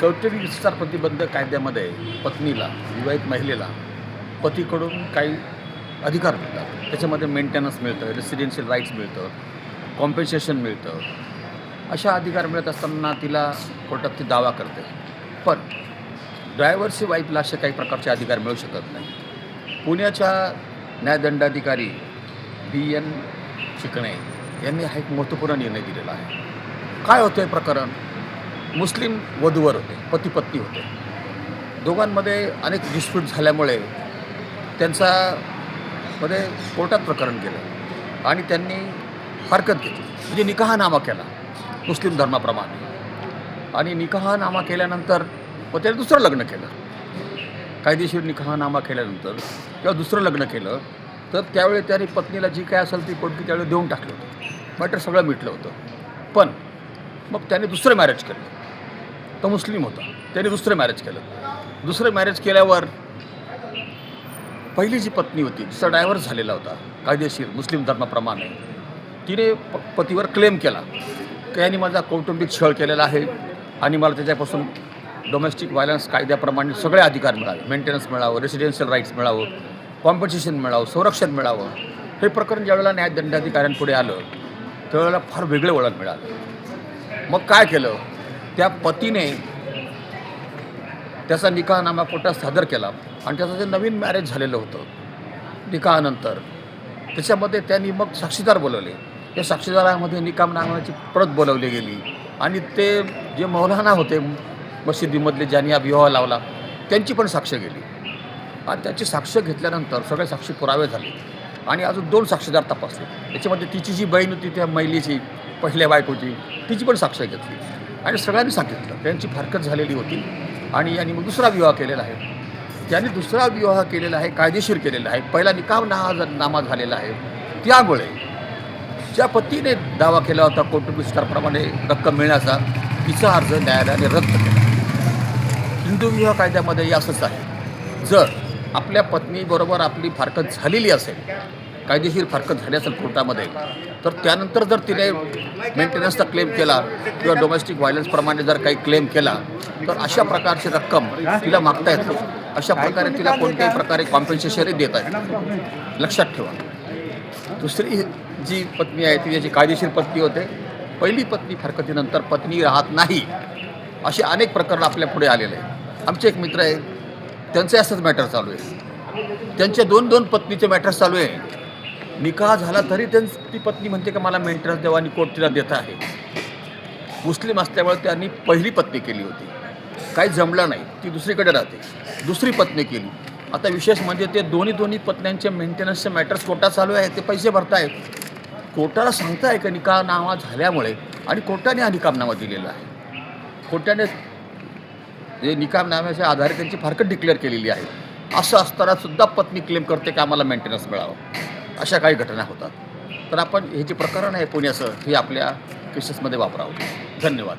कौटुंबिक विस्तार प्रतिबंध कायद्यामध्ये पत्नीला विवाहित महिलेला पतीकडून काही अधिकार मिळतात. त्याच्यामध्ये मेंटेनन्स मिळतं रेसिडेन्शियल राईट्स मिळतं कॉम्पेन्सेशन मिळतं. अशा अधिकार मिळत असताना तिला कोर्टात ती दावा करते. पण ड्रायव्हरची वाईफला असे काही प्रकारचे अधिकार मिळू शकत नाही. पुण्याच्या न्यायदंडाधिकारी बी एन चिकणे यांनी हा एक महत्त्वपूर्ण निर्णय दिलेला आहे. काय होतं आहे प्रकरण? मुस्लिम वधूवर होते पती पत्नी होते. दोघांमध्ये अनेक डिस्प्यूट झाल्यामुळे त्यांचा मध्ये कोर्टात प्रकरण केलं आणि त्यांनी हरकत घेतली. म्हणजे निकाहनामा केला मुस्लिम धर्माप्रमाणे. आणि निकाहनामा केल्यानंतर मग त्याने दुसरं लग्न केलं. कायदेशीर निकाहनामा केल्यानंतर किंवा दुसरं लग्न केलं तर त्यावेळी त्याने पत्नीला जी काय असेल ती कोणती त्यावेळी देऊन टाकलं होतं. मॅटर सगळं मिटलं होतं. पण मग त्याने दुसरं मॅरेज केलं. तो मुस्लिम होता. त्याने दुसरं मॅरेज केलं. दुसरं मॅरेज केल्यावर पहिली जी पत्नी होती तिचा डायव्हर्स झालेला होता कायदेशीर मुस्लिम धर्माप्रमाणे. तिने प पतीवर क्लेम केला. की यांनी माझा कौटुंबिक छळ केलेला आहे आणि मला त्याच्यापासून डोमेस्टिक व्हायलन्स कायद्याप्रमाणे सगळे अधिकार मिळावे. मेंटेनन्स मिळावं रेसिडेन्शियल राईट्स मिळावं कॉम्पन्सेशन मिळावं संरक्षण मिळावं. हे प्रकरण ज्यावेळेला न्यायदंडाधिकाऱ्यांपुढे आलं त्यावेळेला फार वेगळं वळण मिळालं. मग काय केलं? त्या पतीने त्याचा निकाहनामा कोर्टात सादर केला आणि त्याचं जे नवीन मॅरेज झालेलं होतं निकाहानंतर त्याच्यामध्ये त्यांनी मग साक्षीदार बोलवले. त्या साक्षीदारामध्ये निकामनामाची प्रत बोलवली गेली. आणि ते जे मौलाना होते मशिदीमधले ज्यांनी हा विवाह लावला त्यांची पण साक्ष गेली. आणि त्याची साक्ष घेतल्यानंतर सगळे साक्षी पुरावे झाले. आणि अजून दोन साक्षीदार तपासले. त्याच्यामध्ये तिची जी बहीण होती त्या महिलेची पहिल्या बायकोची तिची पण साक्ष घेतली. आणि सगळ्यांनी सांगितलं. त्यांची फारकत झालेली होती. आणि यांनी मग दुसरा विवाह केलेला आहे. त्यांनी दुसरा विवाह केलेला आहे कायदेशीर केलेला आहे. पहिला निकाम नामा नामा झालेला आहे. त्यामुळे ज्या पतीने दावा केला होता कौटुंबिक विस्तारप्रमाणे रक्कम मिळण्याचा तिचा अर्ज न्यायालयाने रद्द केला. हिंदू विवाह कायद्यामध्ये असंच आहे. जर आपल्या पत्नीबरोबर आपली फारकत झालेली असेल कायदेशीर फारकत झाली असेल कोर्टामध्ये. तर त्यानंतर जर तिने मेंटेनन्सचा क्लेम केला किंवा डोमेस्टिक व्हायलन्सप्रमाणे जर काही क्लेम केला तर अशा प्रकारची रक्कम तिला मागता येतो. अशा प्रकारे तिला कोणत्याही प्रकारे कॉम्पेन्सेशनही देता येतं. लक्षात ठेवा. दुसरी जी पत्नी आहे ती ज्याची कायदेशीर पत्नी होते. पहिली पत्नी फारकतीनंतर पत्नी राहत नाही. असे अनेक प्रकरण आपल्या पुढे आलेले आहे आमचे एक मित्र आहे त्यांचे असंच मॅटर चालू आहे. त्यांचे दोन दोन पत्नीचे मॅटर चालू आहे. निकाह झाला तरी त्यांची ती पत्नी म्हणते की मला मेंटेनन्स देवा आणि कोर्ट तिला देत आहे. मुस्लिम असल्यामुळे त्यांनी पहिली पत्नी केली होती. काही जमलं नाही ती दुसरीकडे राहते. दुसरी पत्नी केली. आता विशेष म्हणजे ते दोन्ही दोन्ही पत्न्यांचे मेंटेनन्सचे मॅटर्स कोर्टात चालू आहे ते पैसे भरतायत. कोर्टाला सांगताय का निकाह नामा झाल्यामुळे आणि कोर्टाने हा निकामनामा दिलेला आहे. कोर्टाने जे निकामनाम्याच्या आधारे त्यांची फारकत डिक्लेअर केलेली आहे. असं असताना सुद्धा पत्नी क्लेम करते की आम्हाला मेंटेनन्स मिळावं. अशा काही घटना होतात. तर आपण हे जे प्रकरण आहे पुण्याचं हे आपल्या केसेसमध्ये वापरावं. धन्यवाद.